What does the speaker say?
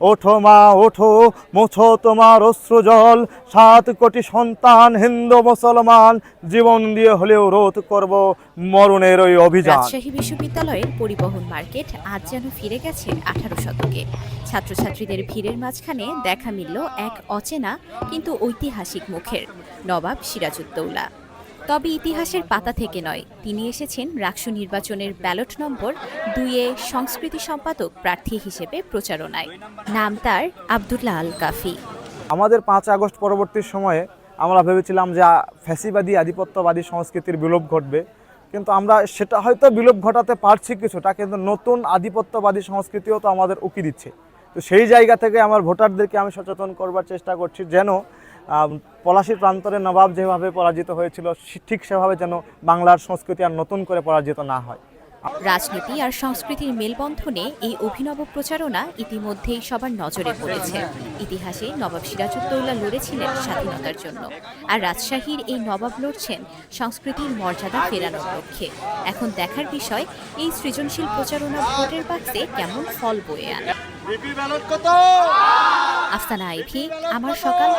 ওঠো মা ওঠো মোছো তোমার অশ্রু জল। সাত কোটি সন্তান হিন্দু মুসলমান জীবন দিয়ে হলেও রোধ করব মরণের ওই অভিযান। রাজশাহী বিশ্ববিদ্যালয়ের পরিবহন মার্কেট আজ যেন ফিরে গেছে আঠারো শতকে। ছাত্রছাত্রীদের ভিড়ের মাঝখানে দেখা মিলল এক অচেনা কিন্তু ঐতিহাসিক মুখের নবাব সিরাজউদ্দৌলা। তবে ইতিহাসের পাতা থেকে নয়। তিনি এসেছেন রাকসু নির্বাচনের ব্যালট নম্বর দুইয়ে সংস্কৃতি সম্পাদক প্রার্থী হিসেবে প্রচারণায়। নাম তার আবদুল্লাহ আল কাফি আমাদের পাঁচ আগস্ট পরবর্তী সময়ে আমরা ভেবেছিলাম যে ফ্যাসিবাদী, আধিপত্যবাদী সংস্কৃতির বিলোপ ঘটবে। কিন্তু আমরা সেটা হয়তো বিলোপ ঘটাতে পারছি কিছুটা, কিন্তু নতুন আধিপত্যবাদী সংস্কৃতিও তো আমাদের উকি দিচ্ছে। তো সেই জায়গা থেকে আমার ভোটারদেরকে আমি সচেতন করবার চেষ্টা করছি যেন পলাশীর প্রান্তরে নবাব যেভাবে পরাজিত হয়েছিল ঠিক সেভাবে যেন বাংলার সংস্কৃতি আর নতুন করে পরাজিত না হয়। রাজনীতি আর সংস্কৃতির মেলবন্ধনে এই অভিনব প্রচারণা ইতিমধ্যেই সবার নজরে পড়েছে। ইতিহাসে নবাব সিরাজউদ্দৌলা লড়েছিলেন স্বাধীনতার জন্য। আর রাজশাহীর এই নবাব লড়ছেন সংস্কৃতির মর্যাদা ফেরানোর লক্ষ্যে। এখন দেখার বিষয় এই সৃজনশীল প্রচারণা ভোটের বাক্সে কেমন ফল বয়ে আনে? আফসানা আইভি আমার সকাল